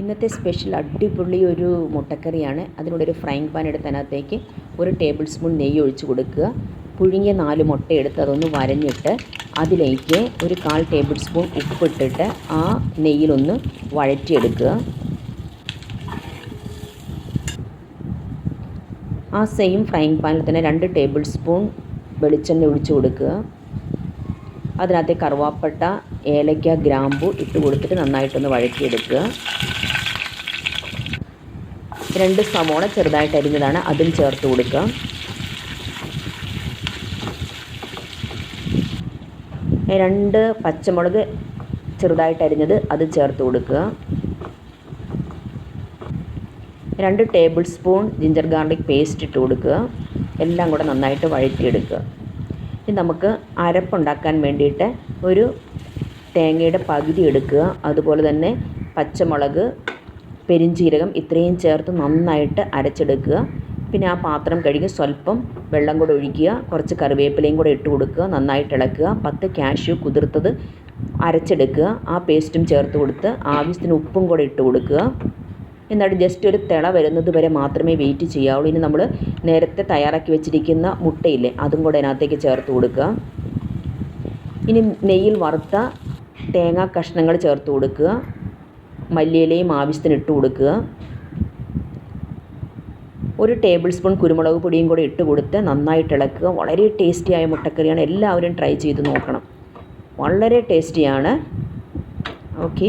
ഇന്നത്തെ സ്പെഷ്യൽ അടിപൊളി ഒരു മുട്ടക്കറിയാണ്. അതിനോട് ഒരു ഫ്രൈങ് പാൻ എടുത്ത് അതിനകത്തേക്ക് ഒരു ടേബിൾ സ്പൂൺ നെയ്യ് ഒഴിച്ച് കൊടുക്കുക. പുഴുങ്ങിയ നാല് മുട്ട എടുത്ത് അതൊന്ന് വരഞ്ഞിട്ട് അതിലേക്ക് ഒരു കാൽ ടേബിൾ സ്പൂൺ ഉപ്പിട്ടിട്ട് ആ നെയ്യിലൊന്ന് വഴറ്റിയെടുക്കുക. ആ സെയിം ഫ്രൈങ് പാനിൽ തന്നെ രണ്ട് ടേബിൾ സ്പൂൺ വെളിച്ചെണ്ണ ഒഴിച്ച് കൊടുക്കുക. അതിനകത്ത് കറുവാപ്പട്ട ഏലയ്ക്ക ഗ്രാമ്പു ഇട്ട് കൊടുത്തിട്ട് നന്നായിട്ടൊന്ന് വഴക്കിയെടുക്കുക രണ്ട് സവോള ചെറുതായിട്ട് അരിഞ്ഞതാണ് അതും ചേർത്ത് കൊടുക്കുക. രണ്ട് പച്ചമുളക് ചെറുതായിട്ട് അരിഞ്ഞത് അത് ചേർത്ത് കൊടുക്കുക. രണ്ട് tablespoon ginger garlic paste ഇട്ട് കൊടുക്കുക. എല്ലാം കൂടെ നന്നായിട്ട് വഴറ്റിയെടുക്കുക. ഇനി നമുക്ക് അരപ്പുണ്ടാക്കാൻ വേണ്ടിയിട്ട് ഒരു തേങ്ങയുടെ പകുതി എടുക്കുക. അതുപോലെ തന്നെ പച്ചമുളക് പെരിഞ്ചീരകം ഇത്രയും ചേർത്ത് നന്നായിട്ട് അരച്ചെടുക്കുക. പിന്നെ ആ പാത്രം കഴുകി സ്വല്പം വെള്ളം കൂടെ ഒഴിക്കുക. കുറച്ച് കറിവേപ്പിലയും കൂടെ ഇട്ട് കൊടുക്കുക. നന്നായിട്ട് ഇളക്കുക. പത്ത് കാഷ്യൂ കുതിർത്തത് അരച്ചെടുക്കുക. ആ പേസ്റ്റും ചേർത്ത് കൊടുത്ത് ആവശ്യത്തിന് ഉപ്പും കൂടെ ഇട്ട് കൊടുക്കുക. എന്നിട്ട് ജസ്റ്റ് ഒരു തിള വരുന്നത് വരെ മാത്രമേ വെയിറ്റ് ചെയ്യാവുള്ളൂ. ഇനി നമ്മൾ നേരത്തെ തയ്യാറാക്കി വെച്ചിരിക്കുന്ന മുട്ടയില്ലേ അതും കൂടെ അതിനകത്തേക്ക് ചേർത്ത് കൊടുക്കുക. ഇനി നെയ്യിൽ വറുത്ത തേങ്ങാ കഷ്ണങ്ങൾ ചേർത്ത് കൊടുക്കുക. മല്ലിയിലയും ആവശ്യത്തിന് ഇട്ട് കൊടുക്കുക. ഒരു ടേബിൾ സ്പൂൺ കുരുമുളക് പൊടിയും കൂടെ ഇട്ട് കൊടുത്ത് നന്നായിട്ട് ഇളക്കുക. വളരെ ടേസ്റ്റിയായ മുട്ടക്കറിയാണ്. എല്ലാവരും ട്രൈ ചെയ്ത് നോക്കണം. വളരെ ടേസ്റ്റിയാണ് okay